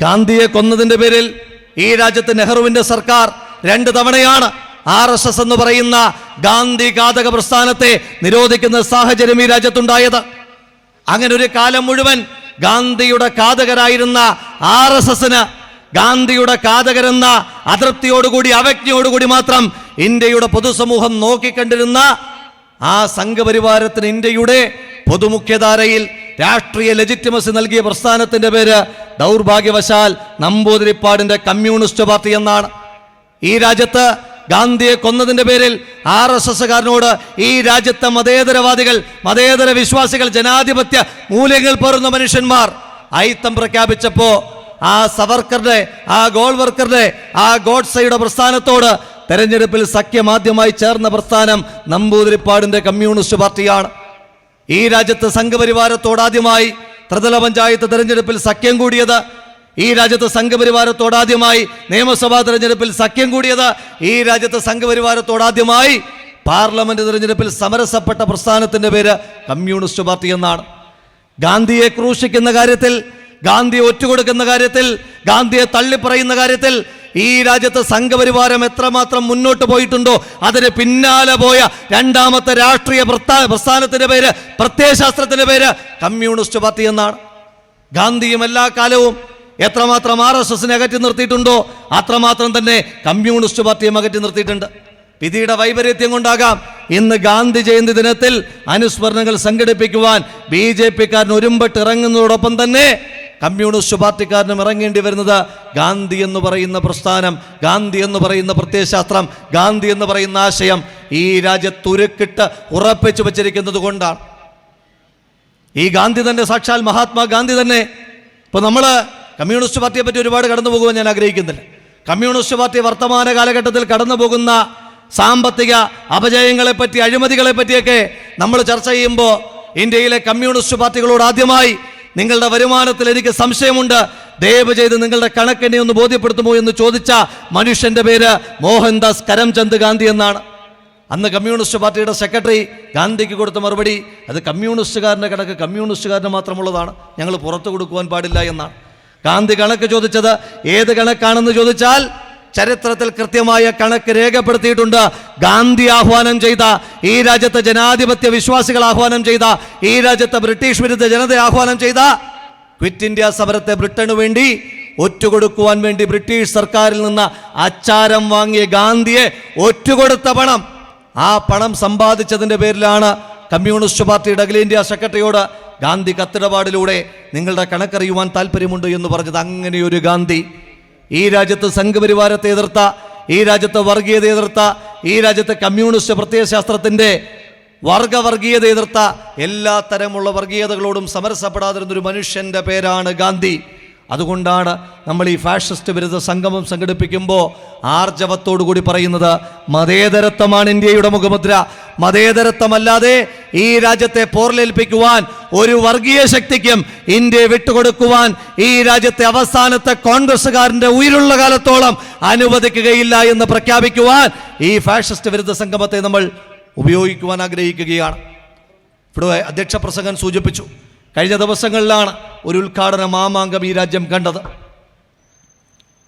ഗാന്ധിയെ കൊന്നതിന്റെ പേരിൽ ഈ രാജ്യത്ത് നെഹ്റുവിന്റെ സർക്കാർ രണ്ട് തവണയാണ് ആർ എസ് എസ് എന്ന് പറയുന്ന ഗാന്ധി ഘാതക പ്രസ്ഥാനത്തെ നിരോധിക്കുന്ന സാഹചര്യം ഈ രാജ്യത്തുണ്ടായത്. അങ്ങനെ ഒരു കാലം മുഴുവൻ ഗാന്ധിയുടെ ഘാതകരായിരുന്ന ആർ എസ് എസിന് ഗാന്ധിയുടെ ഘാതകരെന്ന അതൃപ്തിയോടുകൂടി അവജ്ഞയോടുകൂടി മാത്രം ഇന്ത്യയുടെ പൊതുസമൂഹം നോക്കിക്കണ്ടിരുന്ന ആ സംഘപരിവാരത്തിന് ഇന്ത്യയുടെ പൊതുമുഖ്യധാരയിൽ രാഷ്ട്രീയ ലെജിറ്റിമസി നൽകിയ പ്രസ്ഥാനത്തിന്റെ പേര് ദൗർഭാഗ്യവശാൽ നമ്പൂതിരിപ്പാടിന്റെ കമ്മ്യൂണിസ്റ്റ് പാർട്ടി എന്നാണ്. ഈ രാജ്യത്ത് ഗാന്ധിയെ കൊന്നതിന്റെ പേരിൽ ആർ എസ് എസ്സുകാരനോട് ഈ രാജ്യത്തെ മതേതരവാദികൾ മതേതര വിശ്വാസികൾ ജനാധിപത്യ മൂല്യങ്ങൾ പേറുന്ന മനുഷ്യന്മാർ ഐത്തം പ്രഖ്യാപിച്ചപ്പോ ആ സവർക്കറുടെ ആ ഗോൾവർക്കറുടെ ആ ഗോഡ്സയുടെ പ്രസ്ഥാനത്തോട് തെരഞ്ഞെടുപ്പിൽ സഖ്യമാദ്യമായി ചേർന്ന പ്രസ്ഥാനം നമ്പൂതിരിപ്പാടിന്റെ കമ്മ്യൂണിസ്റ്റ് പാർട്ടിയാണ്. ഈ രാജ്യത്ത് സംഘപരിവാരത്തോടാദ്യമായി ത്രിതല പഞ്ചായത്ത് തെരഞ്ഞെടുപ്പിൽ സഖ്യം കൂടിയത് ഈ രാജ്യത്ത് സംഘപരിവാരത്തോടാദ്യമായി നിയമസഭാ തെരഞ്ഞെടുപ്പിൽ സഖ്യം കൂടിയത് ഈ രാജ്യത്ത് സംഘപരിവാരത്തോടാദ്യമായി പാർലമെന്റ് തെരഞ്ഞെടുപ്പിൽ സമരസപ്പെട്ട പ്രസ്ഥാനത്തിന്റെ പേര് കമ്മ്യൂണിസ്റ്റ് പാർട്ടി എന്നാണ്. ഗാന്ധിയെ ക്രൂശിക്കുന്ന കാര്യത്തിൽ ഗാന്ധിയെ ഒറ്റുകൊടുക്കുന്ന കാര്യത്തിൽ ഗാന്ധിയെ തള്ളിപ്പറയുന്ന കാര്യത്തിൽ ഈ രാജ്യത്ത് സംഘപരിവാരം എത്രമാത്രം മുന്നോട്ട് പോയിട്ടുണ്ടോ അതിന് പിന്നാലെ പോയ രണ്ടാമത്തെ രാഷ്ട്രീയ പ്രസ്ഥാന പ്രസ്ഥാനത്തിന്റെ പേര് പ്രത്യയശാസ്ത്രത്തിന്റെ പേര് കമ്മ്യൂണിസ്റ്റ് പാർട്ടി എന്നാണ്. ഗാന്ധിയും എല്ലാ കാലവും എത്രമാത്രം ആർ എസ് എസിനെ അകറ്റി നിർത്തിയിട്ടുണ്ടോ അത്രമാത്രം തന്നെ കമ്മ്യൂണിസ്റ്റ് പാർട്ടിയും അകറ്റി നിർത്തിയിട്ടുണ്ട്. വിധിയുടെ വൈപരീത്യം കൊണ്ടാകാം ഇന്ന് ഗാന്ധി ജയന്തി ദിനത്തിൽ അനുസ്മരണങ്ങൾ സംഘടിപ്പിക്കുവാൻ ബി ജെ പിക്കാരൻ ഒരുമ്പെട്ട് ഇറങ്ങുന്നതോടൊപ്പം തന്നെ കമ്മ്യൂണിസ്റ്റ് പാർട്ടിക്കാരനും ഇറങ്ങേണ്ടി വരുന്നത് ഗാന്ധി എന്ന് പറയുന്ന പ്രസ്ഥാനം ഗാന്ധി എന്ന് പറയുന്ന പ്രത്യയശാസ്ത്രം ഗാന്ധി എന്ന് പറയുന്ന ആശയം ഈ രാജ്യത്ത് ഉരുക്കിട്ട് ഉറപ്പിച്ചു വച്ചിരിക്കുന്നത് കൊണ്ടാണ്. ഈ ഗാന്ധി തന്നെ സാക്ഷാൽ മഹാത്മാഗാന്ധി തന്നെ. ഇപ്പോൾ നമ്മൾ കമ്മ്യൂണിസ്റ്റ് പാർട്ടിയെ പറ്റി ഒരുപാട് കടന്നു പോകുവാൻ ഞാൻ ആഗ്രഹിക്കുന്നില്ല. കമ്മ്യൂണിസ്റ്റ് പാർട്ടി വർത്തമാന കാലഘട്ടത്തിൽ കടന്നു പോകുന്ന സാമ്പത്തിക അപജയങ്ങളെ പറ്റി അഴിമതികളെ പറ്റിയൊക്കെ നമ്മൾ ചർച്ച ചെയ്യുമ്പോൾ ഇന്ത്യയിലെ കമ്മ്യൂണിസ്റ്റ് പാർട്ടികളോട് ആദ്യമായി നിങ്ങളുടെ വരുമാനത്തിൽ എനിക്ക് സംശയമുണ്ട്. ദയവ് ചെയ്ത് നിങ്ങളുടെ കണക്കെന്നെ ഒന്ന് ബോധ്യപ്പെടുത്തുമോ എന്ന് ചോദിച്ച മനുഷ്യന്റെ പേര് മോഹൻദാസ് കരംചന്ദ് ഗാന്ധി എന്നാണ്. അന്ന് കമ്മ്യൂണിസ്റ്റ് പാർട്ടിയുടെ സെക്രട്ടറി ഗാന്ധിക്ക് കൊടുത്ത മറുപടി അത് കമ്മ്യൂണിസ്റ്റുകാരന്റെ കണക്ക് കമ്മ്യൂണിസ്റ്റുകാരന് മാത്രമുള്ളതാണ്. ഞങ്ങൾ പുറത്തു കൊടുക്കുവാൻ പാടില്ല എന്നാണ്. ഗാന്ധി കണക്ക് ചോദിച്ചത് ഏത് കണക്കാണെന്ന് ചോദിച്ചാൽ ചരിത്രത്തിൽ കൃത്യമായ കണക്ക് രേഖപ്പെടുത്തിയിട്ടുണ്ട്. ഗാന്ധി ആഹ്വാനം ചെയ്ത ഈ രാജ്യത്തെ ജനാധിപത്യ വിശ്വാസികൾ ആഹ്വാനം ചെയ്ത ഈ രാജ്യത്തെ ബ്രിട്ടീഷ് വിരുദ്ധ ജനത ആഹ്വാനം ചെയ്ത ക്വിറ്റ് ഇന്ത്യ സമരത്തെ ബ്രിട്ടന് വേണ്ടി ഒറ്റുകൊടുക്കുവാൻ വേണ്ടി ബ്രിട്ടീഷ് സർക്കാരിൽ നിന്ന് അച്ചാരം വാങ്ങിയ ഗാന്ധിയെ ഒറ്റുകൊടുത്ത പണം. ആ പണം സമ്പാദിച്ചതിന്റെ പേരിലാണ് കമ്മ്യൂണിസ്റ്റ് പാർട്ടിയുടെ അഖിലേന്ത്യാ സെക്രട്ടറിയോട് ഗാന്ധി കത്തിടപാടിലൂടെ നിങ്ങളുടെ കണക്കറിയുവാൻ താല്പര്യമുണ്ട് എന്ന് പറഞ്ഞത്. അങ്ങനെയൊരു ഗാന്ധി ഈ രാജ്യത്ത് സംഘപരിവാരത്തെ എതിർത്ത ഈ രാജ്യത്തെ വർഗീയത എതിർത്ത ഈ രാജ്യത്തെ കമ്മ്യൂണിസ്റ്റ് പ്രത്യയശാസ്ത്രത്തിന്റെ വർഗവർഗീയത എതിർത്ത എല്ലാ തരമുള്ള വർഗീയതകളോടും സമരസപ്പെടാതിരുന്നൊരു മനുഷ്യന്റെ പേരാണ് ഗാന്ധി. അതുകൊണ്ടാണ് നമ്മൾ ഈ ഫാഷിസ്റ്റ് വിരുദ്ധ സംഗമം സംഘടിപ്പിക്കുമ്പോൾ ആർജവത്തോടു കൂടി പറയുന്നത് മതേതരത്വമാണ് ഇന്ത്യയുടെ മുഖമുദ്ര. മതേതരത്വമല്ലാതെ ഈ രാജ്യത്തെ പോർലേൽപ്പിക്കുവാൻ ഒരു വർഗീയ ശക്തിക്കും ഇന്ത്യയെ വിട്ടുകൊടുക്കുവാൻ ഈ രാജ്യത്തെ അവസാനത്തെ കോൺഗ്രസ്സുകാരന്റെ ഉயிருള്ള കാലത്തോളം അനുവദിക്കുകയില്ല എന്ന് പ്രഖ്യാപിക്കുവാൻ ഈ ഫാഷിസ്റ്റ് വിരുദ്ധ സംഗമത്തെ നമ്മൾ ഉപയോഗിക്കുവാൻ ആഗ്രഹിക്കുകയാണ്. ഇവിടെ അധ്യക്ഷ പ്രസംഗൻ സൂചിപ്പിച്ചു. കഴിഞ്ഞ ദിവസങ്ങളിലാണ് ഒരു ഉദ്ഘാടന മാമാങ്കം ഈ രാജ്യം കണ്ടത്.